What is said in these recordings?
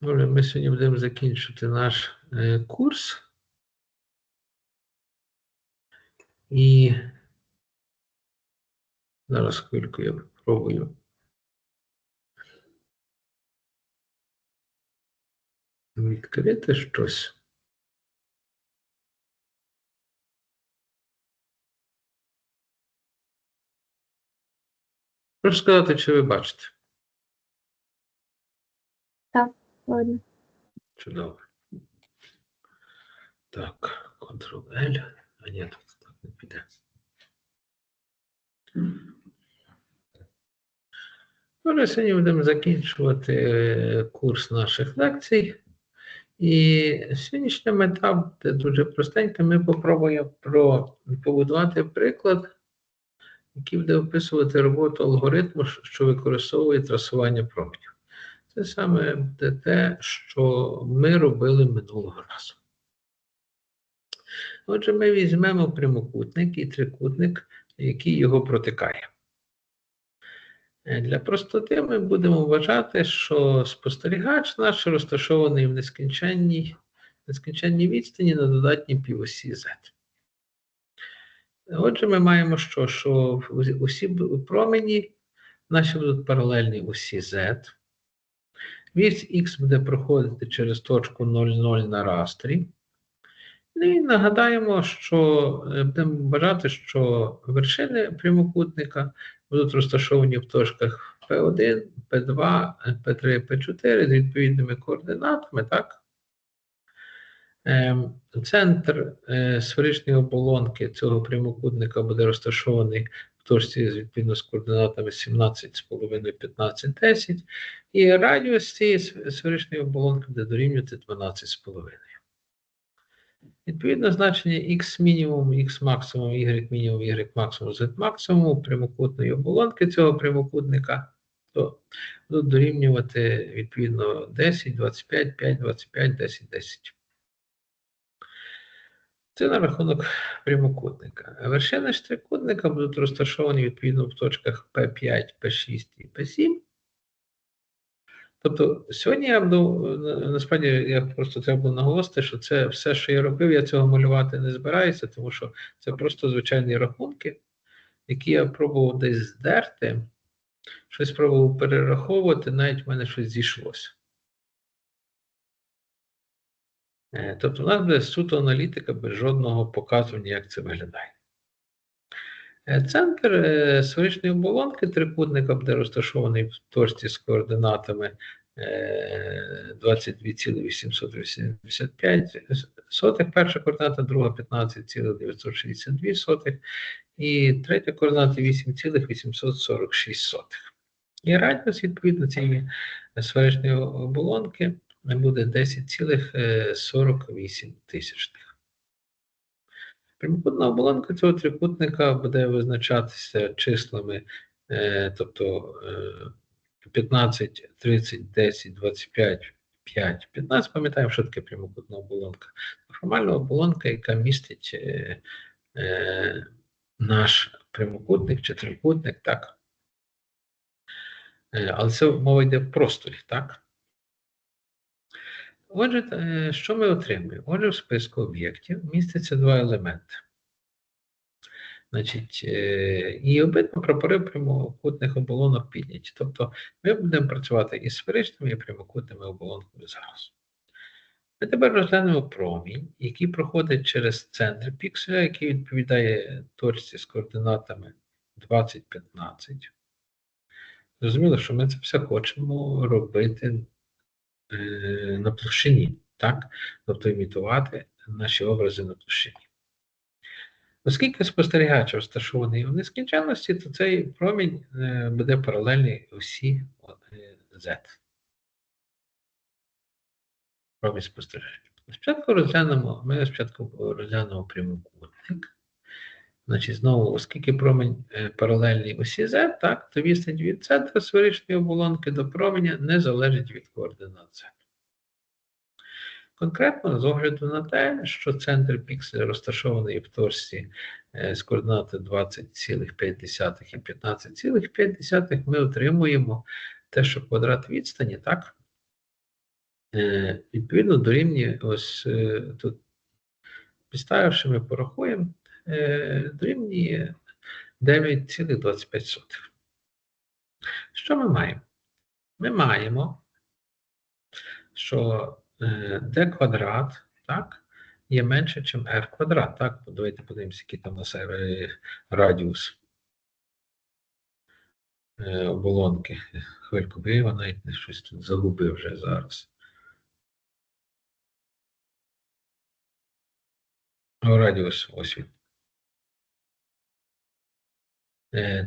Добре, ми сьогодні будемо закінчувати наш е, курс. І зараз хвильку я спробую. Відкрити щось. Прошу сказати, чи ви бачите? Ладно. Чудово. Так, Ctrl-L. А ні, тут так не піде. Отже, сьогодні будемо закінчувати е, курс наших лекцій. І сьогоднішня мета буде дуже простенька. Ми попробуємо про, побудувати приклад, який буде описувати роботу алгоритму, що використовує трасування променів. Це саме те, що ми робили минулого разу. Отже, ми візьмемо прямокутник і трикутник, який його протикає. Е, Для простоти ми будемо вважати, що спостерігач наш розташований в нескінченній, нескінченній відстані на додатній півосі Z. Отже, ми маємо що? Що усі промені наші будуть паралельні осі Z. Вісь Х буде проходити через точку 0,0 на растрі. Ну і нагадаємо, що будемо вважати, що вершини прямокутника будуть розташовані в точках P1, P2, P3, P4 з відповідними координатами. так? Центр е, сферичної оболонки цього прямокутника буде розташований точці відповідно з координатами 17,5, 15, 10. І радіус цієї сферичної оболонки буде дорівнювати 12,5. Відповідно, значення x мінімум, x максимум, y мінімум, y максимум, z максимум прямокутної оболонки цього прямокутника, то будуть дорівнювати відповідно 10, 25, 5, 25, 10, 10. Це на рахунок прямокутника. Вершини ж трикутника будуть розташовані відповідно в точках P5, P6 і P7. Тобто, сьогодні я буду, насправді, я просто треба було наголосити, що це все, що я робив, я цього малювати не збираюся, тому що це просто звичайні рахунки, які я пробував десь здерти, щось пробував перераховувати, навіть в мене щось зійшлося. Тобто, у нас буде суто аналітика без жодного показування, як це виглядає. Центр сферичної оболонки трикутника буде розташований в точці з координатами 22,885, перша координата, друга 15,962 і третя координата 8,846. І радіус, відповідно, цієї сферичної оболонки буде 10,48 тисячних. Прямокутна оболонка цього трикутника буде визначатися числами, е, тобто е, 15, 30, 10, 25, 5, 15. Пам'ятаємо, що таке прямокутна оболонка. Формальна оболонка, яка містить е, е, наш прямокутник чи трикутник, так? Е, але це мова йде в просторі, так? Отже, е, що ми отримуємо? Отже, в списку об'єктів містяться два елементи. Значить, е, І обидва прапори прямокутних оболонок підняті. Тобто ми будемо працювати із сферичними і прямокутними оболонками зараз. Ми тепер розглянемо промінь, який проходить через центр пікселя, який відповідає точці з координатами 2015. Зрозуміло, що ми це все хочемо робити на площині, так? Тобто імітувати наші образи на площині. Оскільки спостерігач розташований у нескінченності, то цей промінь е, буде паралельний осі Z. Промінь спостерігача. Спочатку розглянемо, ми спочатку розглянемо прямокутник. Значить, знову, оскільки промінь е, паралельний осі Z, так, то відстань від центру сферичної оболонки до променя не залежить від координат Z. Конкретно, з огляду на те, що центр пікселя розташований в точці е, з координати 20,5 і 15,5, ми отримуємо те, що квадрат відстані, так? Е, відповідно, дорівнює ось тут, підставивши, ми порахуємо, дорівнює 9,25. Що ми маємо? Ми маємо, що е, d квадрат так, є менше, ніж r квадрат. Так? Давайте подивимося, який там у нас е, радіус е, оболонки. Хвильку, бо навіть не щось тут загубив вже зараз. Радіус ось він.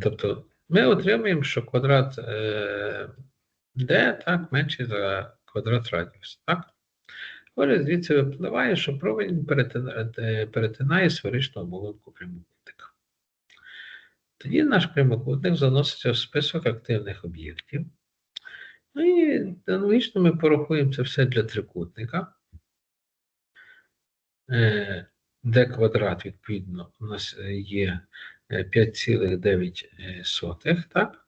Тобто ми отримуємо, що квадрат е, d так, менший за квадрат радіусу. Так? Отже, звідси випливає, що промінь перетинає, е, сферичну оболонку прямокутника. Тоді наш прямокутник заноситься в список активних об'єктів. Ну і аналогічно ми порахуємо це все для трикутника. Е, d квадрат, відповідно, у нас е, є е, 5,9, так?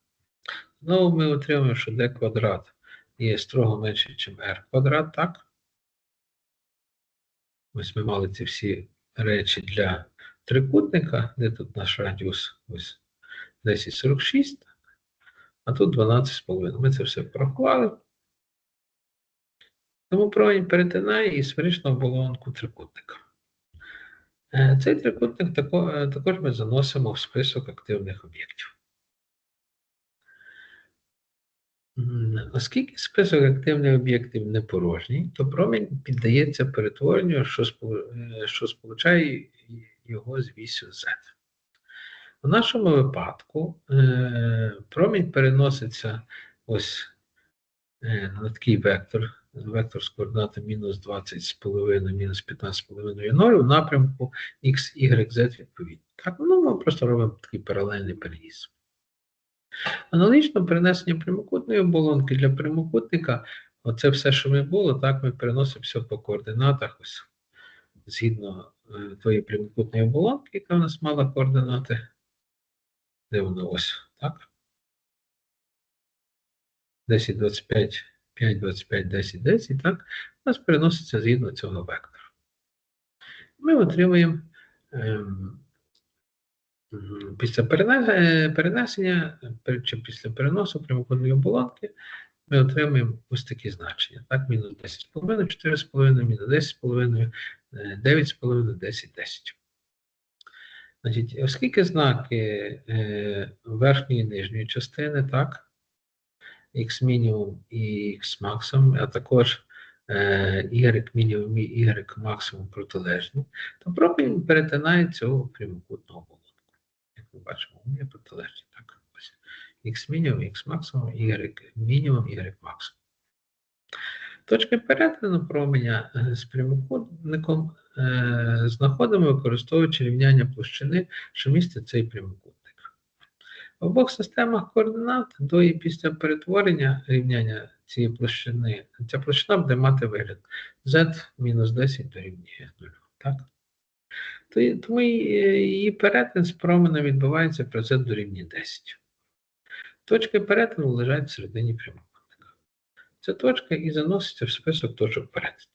Знову ми отримуємо, що d квадрат є строго менше, ніж r квадрат, так? Ось ми мали ці всі речі для трикутника, де тут наш радіус ось 10,46, а тут 12,5. Ми це все порахували. Тому промінь перетинає і сферичну оболонку трикутника. Е, Цей трикутник е, також ми заносимо в список активних об'єктів. Оскільки список активних об'єктів не порожній, то промінь піддається перетворенню, що, е, сполучає його з вісю Z. У нашому випадку промінь переноситься ось на такий вектор, вектор з координатами мінус 20 з половиною, мінус 15 з половиною 0 у напрямку x, y, z відповідно. Так, ну ми просто робимо такий паралельний переїзд. Аналогічно перенесення прямокутної оболонки для прямокутника, оце все, що ми було, так ми переносимо все по координатах, ось згідно е, тої прямокутної оболонки, яка в нас мала координати. Де воно ось, так? 10, 25, 5, 25, 10, 10, так? У нас переноситься згідно цього вектора. Ми отримуємо ем, після перенесення чи після переносу прямокутної оболонки ми отримуємо ось такі значення. Так, мінус 10,5, 4,5, мінус 10,5, е, 9,5, 10, 10. Значить, оскільки знаки е, верхньої і нижньої частини, так, x мінімум і x максимум, а також е, y мінімум і y максимум протилежні, то промінь перетинає цю прямокутну оболонку. Як ми бачимо, вони протилежні. Так, ось x мінімум, x максимум, y мінімум, y максимум. Точки перетину променя е, з прямокутником е, знаходимо, використовуючи рівняння площини, що містить цей прямокутник. В обох системах координат до і після перетворення рівняння цієї площини, ця площина буде мати вигляд z мінус 10 дорівнює 0. Так? Тому е, її перетин з променем відбувається при z дорівнює 10. Точки перетину лежать всередині прямокутника. Ця точка і заноситься в список точок перетину.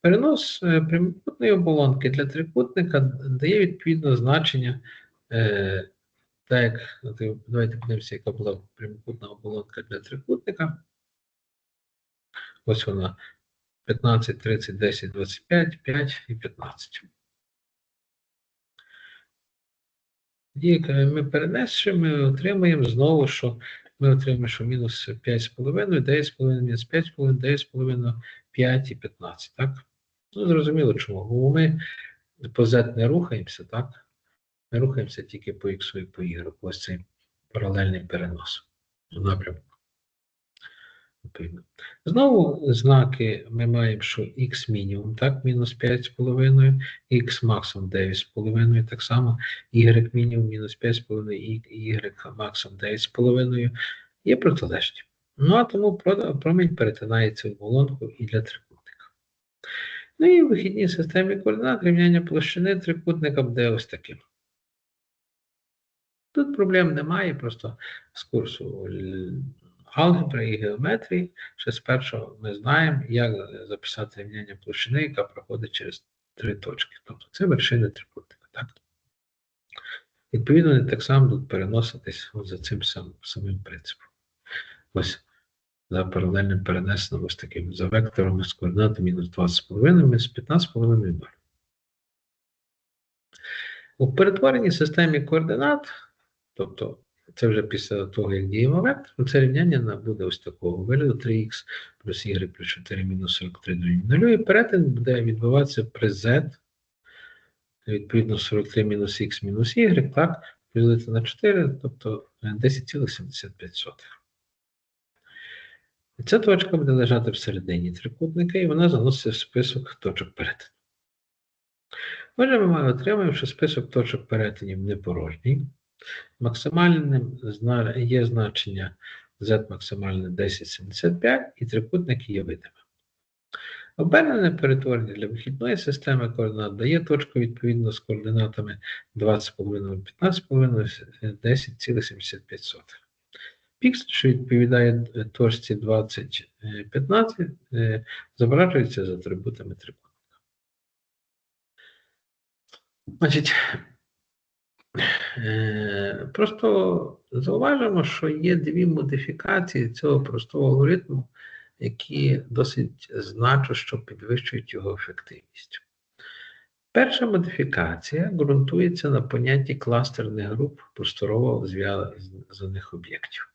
Перенос е, прямокутної оболонки для трикутника дає відповідне значення. Так, як, давайте подивимося, яка була прямокутна оболонка для трикутника. Ось вона 15, 30, 10, 25, 5 і 15. Тоді, як е, ми перенесемо, ми отримаємо знову, що ми отримаємо, що мінус 5,5, 9,5, мінус 5,5, 9,5, 5 і 15, так? Ну, зрозуміло чому. Бо ми по Z не рухаємося, так? Ми рухаємося тільки по X і по Y. Ось цей паралельний перенос в напрямку. Знову знаки ми маємо, що x мінімум, так, мінус 5,5, x максимум 9,5, так само y мінімум мінус 5,5 і y максимум 9,5 є протилежні. Ну а тому промінь перетинає цю оболонку і для трикутника. Ну і в вихідній системі координат рівняння площини трикутника буде ось таким. Тут проблем немає, просто з курсу алгебри і геометрії, ще спершу ми знаємо, як записати рівняння площини, яка проходить через три точки. Тобто це вершини трикутника. Так? Відповідно, вони так само будуть переноситись за цим сам, самим принципом. Ось за паралельним перенесеним ось таким за векторами з координатами мінус 20,5, мінус 15,5 0. У перетвореній системі координат, тобто це вже після того, як діємо вектор, це рівняння буде ось такого вигляду 3х плюс y плюс 4 мінус 43 дорівнює 0, і перетин буде відбуватися при z, відповідно 43 мінус х мінус y, так, поділити на 4, тобто е, 10,75. Ця точка буде лежати всередині трикутника, і вона заноситься в список точок перетину. Отже, ми маємо- отримаємо, що список точок перетинів не порожній. Максимальним є значення z максимальне 1075 і трикутник є видимим. Обернене перетворення для вихідної системи координат дає точку відповідно з координатами 20,5, 15,5, 10,75. Піксель, що відповідає точці 20, е, 15, зображується з атрибутами трикутника. Значить, просто зауважимо, що є дві модифікації цього простого алгоритму, які досить значущо підвищують його ефективність. Перша модифікація ґрунтується на понятті кластерних груп просторово зв'язаних об'єктів.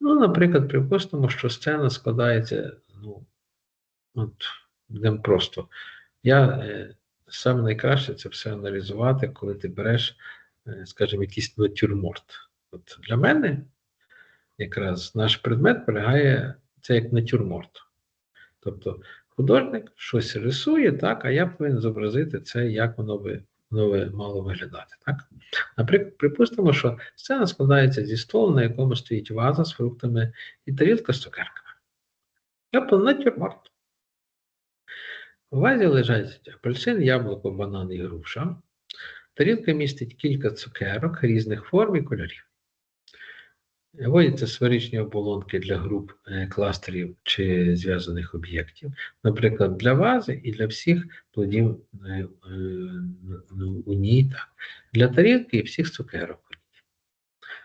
Ну, наприклад, припустимо, що сцена складається, ну, от, будемо просто. Я е, саме найкраще це все аналізувати, коли ти береш, е, скажімо, якийсь натюрморт. От для мене якраз наш предмет полягає це як натюрморт. Тобто художник щось рисує, так, а я повинен зобразити це, як воно би воно мало виглядати. Так? Наприклад, припустимо, що сцена складається зі столу, на якому стоїть ваза з фруктами і тарілка з цукерками. Тобто натюрморт. У вазі лежать апельсин, яблуко, банан і груша. Тарілка містить кілька цукерок різних форм і кольорів. Вводяться сферичні оболонки для груп е, кластерів чи зв'язаних об'єктів, наприклад, для вази і для всіх плодів е, е, ну, у ній, так. для тарілки і всіх цукерок, у ній.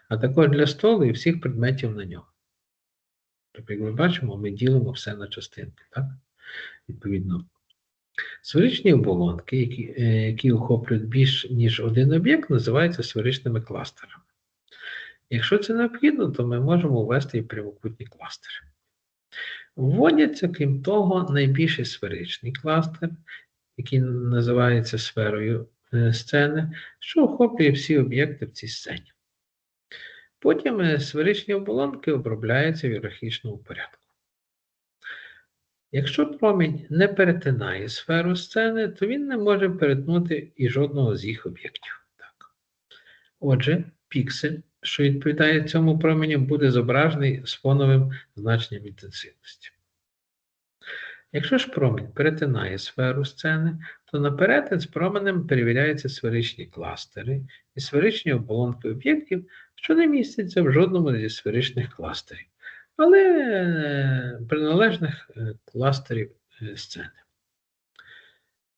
а також для столу і всіх предметів на ньому. Тобто, як ми бачимо, ми ділимо все на частинки. Так? Відповідно, сферичні оболонки, які, е, які охоплюють більш ніж один об'єкт, називаються сферичними кластерами. Якщо це необхідно, то ми можемо ввести і прямокутні кластери. Вводяться, крім того, найбільший сферичний кластер, який називається сферою е, сцени, що охоплює всі об'єкти в цій сцені. Потім е, сферичні оболонки обробляються в ієрархічному порядку. Якщо промінь не перетинає сферу сцени, то він не може перетнути і жодного з їх об'єктів. Так. Отже, піксель, що відповідає цьому променю, буде зображений з фоновим значенням інтенсивності. Якщо ж промінь перетинає сферу сцени, то на з променем перевіряються сферичні кластери і сферичні оболонки об'єктів, що не містяться в жодному зі сферичних кластерів, але е, приналежних е, кластерів е, сцени.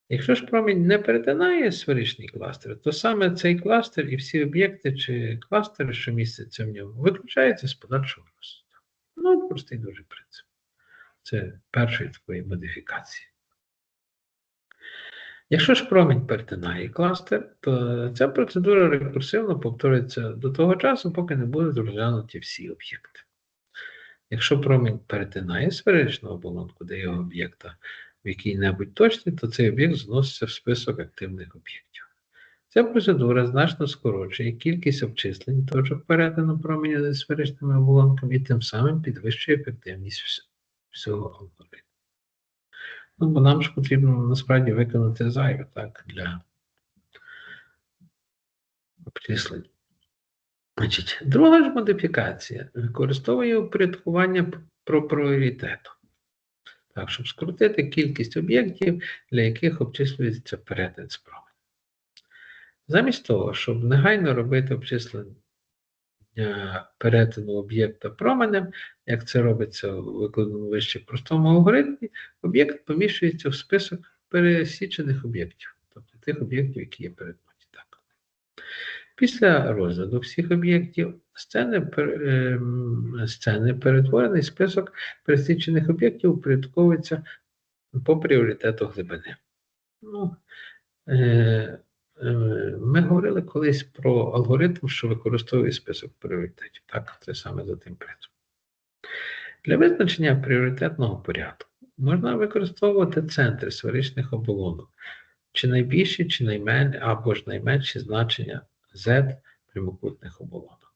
Якщо ж промінь не перетинає сферичний кластер, то саме цей кластер і всі об'єкти чи кластери, що містяться в ньому, виключаються з подальшого розвитку. Ну, простий дуже принцип. Це першої такої модифікації. Якщо ж промінь перетинає кластер, то ця процедура рекурсивно повторюється до того часу, поки не будуть розглянуті всі об'єкти. Якщо промінь перетинає сферичну оболонку де його об'єкта в якій-небудь точці, то цей об'єкт зноситься в список активних об'єктів. Ця процедура значно скорочує кількість обчислень точок перетину променя зі сферичними оболонками і тим самим підвищує ефективність всього алгоритму. Ну, бо нам ж потрібно насправді виконати зайве так, для обчислень. Значить, друга ж модифікація використовує упорядкування про пріоритету. Так, щоб скоротити кількість об'єктів, для яких обчислюється перетин променем. Замість того, щоб негайно робити обчислення е, перетину об'єкта променем, як це робиться в викладеному вище простому алгоритмі, об'єкт поміщується в список пересічених об'єктів, тобто тих об'єктів, які є перед нами. Після розгляду всіх об'єктів сцени, ем, сцени перетворений список пересічених об'єктів упорядковується по пріоритету глибини. Ну, е, е, ми говорили колись про алгоритм, що використовує список пріоритетів. Так, це саме за тим принципом. Для визначення пріоритетного порядку можна використовувати центри сферичних оболонок, чи найбільші, чи найменші, або ж найменші значення Z прямокутних оболонок.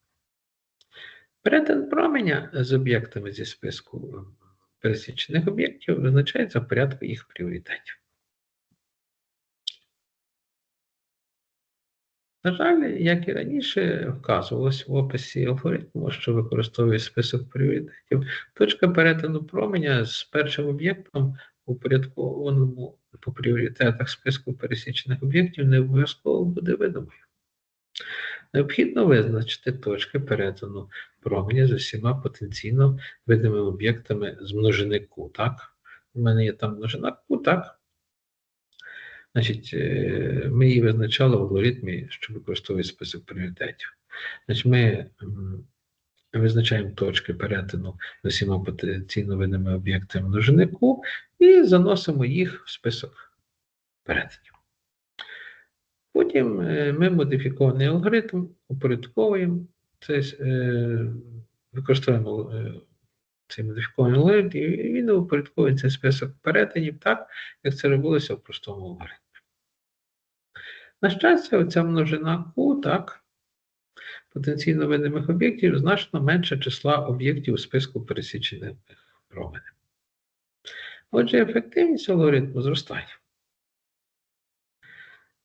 Перетин променя з об'єктами зі списку пересічених об'єктів визначається в порядку їх пріоритетів. На жаль, як і раніше вказувалось в описі алгоритму, що використовує список пріоритетів, точка перетину променя з першим об'єктом упорядкованому по пріоритетах списку пересічених об'єктів не обов'язково буде видимою. Необхідно визначити точки перетину променя з усіма потенційно видимими об'єктами з множини Q, так? У мене є там множина Q, так? Значить, е, ми її визначали в алгоритмі, що використовує список пріоритетів. Значить, ми визначаємо точки перетину з усіма потенційно видимими об'єктами множини Q і заносимо їх в список перетинів. Потім е, ми модифікований алгоритм упорядковуємо цей, е, використовуємо е, цей модифікований алгоритм, і він упорядковує цей список перетинів так, як це робилося в простому алгоритмі. На щастя, оця множина Q, так, потенційно видимих об'єктів значно менше числа об'єктів у списку пересічених променів. Отже, ефективність алгоритму зростає.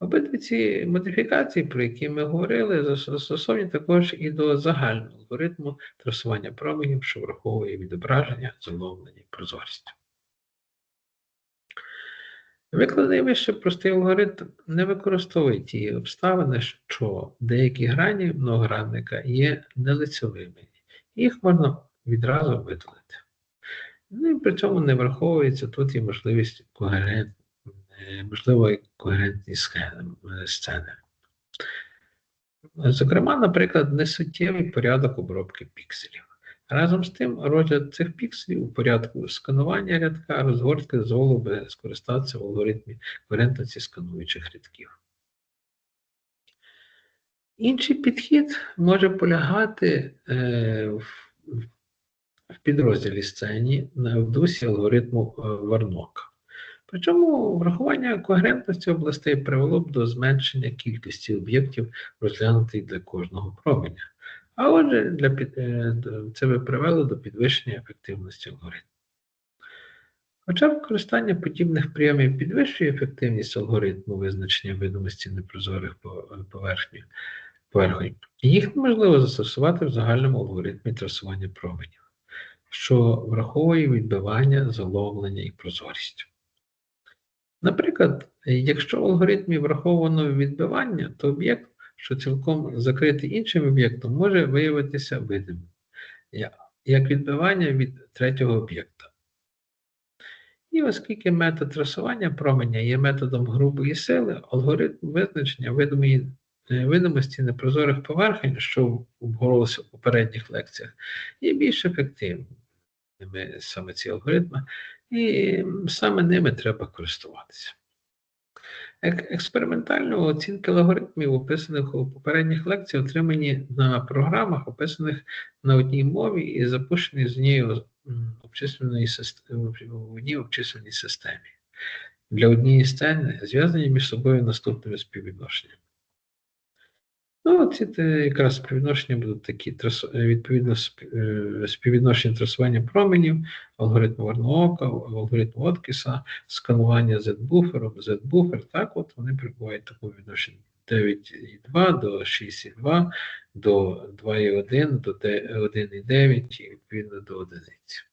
Обидві ці модифікації, про які ми говорили, застосовані також і до загального алгоритму трасування променів, що враховує відображення, заломлення і прозорість. Викладений вище простий алгоритм не використовує ті обставини, що деякі грані многогранника є нелицевими. Їх можна відразу видалити. Ну і при цьому не враховується тут і можливість когерент, е, можливої когерентність е, сцени. Зокрема, наприклад, несуттєвий порядок обробки пікселів. Разом з тим, розгляд цих пікселів у порядку сканування рядка розгортки дозволив би скористатися в алгоритмі когерентності скануючих рядків. Інший підхід може полягати е, в, підрозділі сцені в дусі алгоритму е, Варнока. Причому врахування когерентності областей привело б до зменшення кількості об'єктів, розглянутих для кожного променя. А отже, для е, це би привело до підвищення ефективності алгоритму. Хоча використання подібних прийомів підвищує ефективність алгоритму визначення видимості непрозорих поверхнів, поверхонь, їх неможливо застосувати в загальному алгоритмі трасування променів, що враховує відбивання, заломлення і прозорість. Наприклад, якщо в алгоритмі враховано відбивання, то об'єкт, що цілком закритий іншим об'єктом, може виявитися видимим, як відбивання від третього об'єкта. І оскільки метод трасування променя є методом грубої сили, алгоритм визначення видимої, е, видимості непрозорих поверхень, що обговорилося в попередніх лекціях, є більш ефективними саме ці алгоритми, і саме ними треба користуватися. Ек- Експериментально оцінки алгоритмів, описаних у попередніх лекціях, отримані на програмах, описаних на одній мові і запущені з м, обчисленої в обчисленій системі. Для однієї сцени зв'язані між собою наступними співвідношеннями. Ну, ці якраз співвідношення будуть такі: е, відповідно е, співвідношення трасування променів, алгоритм Варноока, алгоритм Откіса, сканування Z-буфером, Z-буфер, так от вони перебувають в такому відношенні 9,2 до 6,2, до 2,1, до 1,9 і відповідно до одиниці.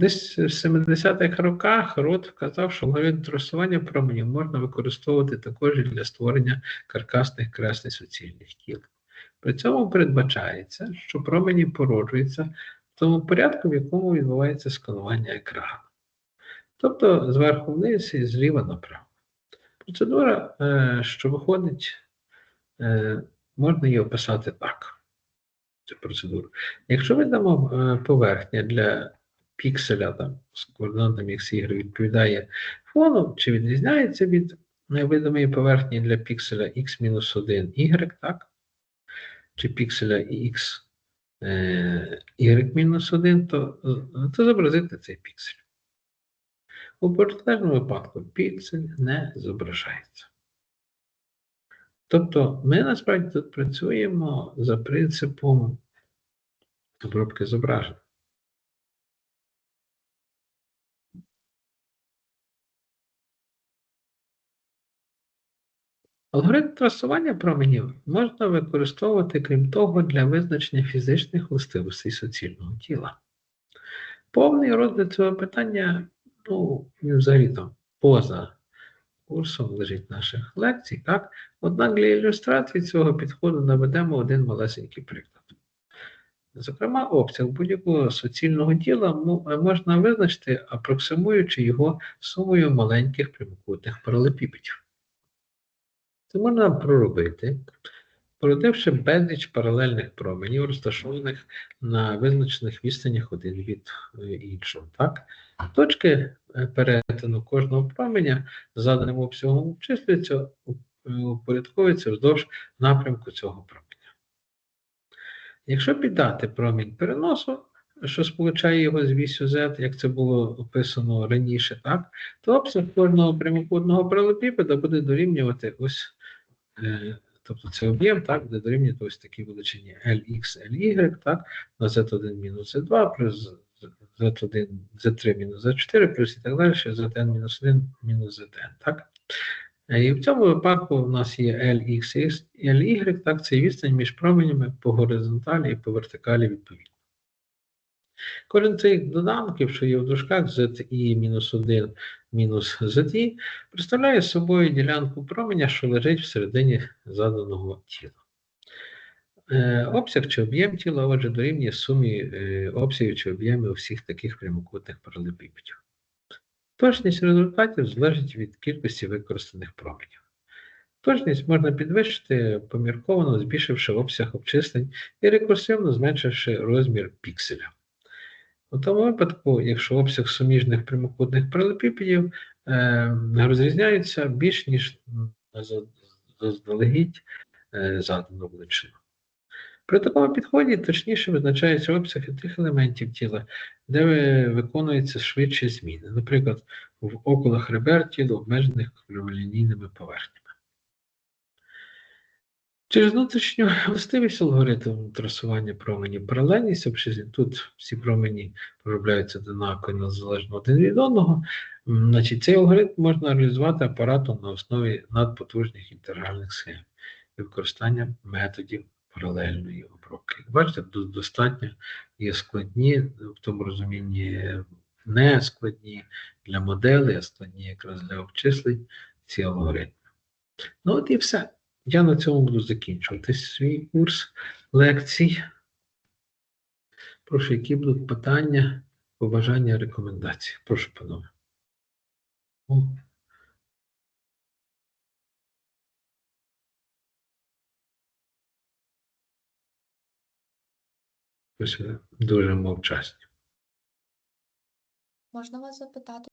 Десь в 70-х роках Рот вказав, що алгоритм трасування променів можна використовувати також і для створення каркасних кресних суцільних тіл. При цьому передбачається, що промені породжуються в тому порядку, в якому відбувається сканування екрану. Тобто зверху вниз і зліва направо. Процедура, е, що виходить, е, можна її описати так. Цю процедуру. Якщо ми дамо е, поверхня для пікселя там, з координатами x, y відповідає фону, чи відрізняється від невидимої поверхні для пікселя x-1 y, так? Чи пікселя x е, y-1, то, е, то зобразити цей піксель. У протилежному випадку піксель не зображається. Тобто ми насправді тут працюємо за принципом обробки зображень. Алгоритм трасування променів можна використовувати, крім того, для визначення фізичних властивостей суцільного тіла. Повний розгляд цього питання, ну, взагалі там поза курсом лежить наших лекцій, так? Однак для ілюстрації цього підходу наведемо один малесенький приклад. Зокрема, обсяг будь-якого суцільного тіла можна визначити, апроксимуючи його сумою маленьких прямокутних паралепіпедів. Це можна проробити, породивши безліч паралельних променів, розташованих на визначених відстанях один від е, іншого. Так? Точки е, перетину кожного променя заданим обсягом обчислюються, е, упорядковуються вздовж напрямку цього променя. Якщо піддати промінь переносу, що сполучає його з вісю Z, як це було описано раніше, так, то обсяг кожного прямокутного паралепіпеда буде дорівнювати ось, тобто це об'єм, так, буде дорівнювати ось такій величині Lx, Ly, так, на Z1 мінус Z2 плюс Z1, Z3 мінус Z4 плюс і так далі, Zn мінус 1 мінус Zn, так. Е, І в цьому випадку в нас є Lx і Ly, так, це відстань між променями по горизонталі і по вертикалі відповідно. Кожен з цих доданків, що є в дужках ZI мінус 1 мінус ZI, представляє собою ділянку променя, що лежить всередині заданого тіла. Е, Обсяг чи об'єм тіла, отже, дорівнює сумі е, обсягів чи об'ємів всіх таких прямокутних паралепіпедів. Точність результатів залежить від кількості використаних променів. Точність можна підвищити, помірковано збільшивши обсяг обчислень і рекурсивно зменшивши розмір пікселя. У тому випадку, якщо обсяг суміжних прямокутних паралепіпедів е, розрізняється більш ніж заздалегідь е, задану величину. При такому підході точніше визначається обсяг тих елементів тіла, де виконуються швидші зміни, наприклад, в околах ребер тіла обмежених криволінійними поверхнями. Через внутрішню властивість алгоритму трасування променів паралельність обчислень, тут всі промені проробляються одинаково незалежно один від одного. Значить, цей алгоритм можна реалізувати апаратом на основі надпотужних інтегральних схем і використання методів паралельної обробки. Як Бачите, достатньо є складні, в тому розумінні не складні для моделей, а складні якраз для обчислень ці алгоритми. Ну от і все. Я на цьому буду закінчувати свій курс лекцій. Прошу, які будуть питання, побажання, рекомендації. Прошу, панове. Ви дуже мовчасні. Можна вас запитати?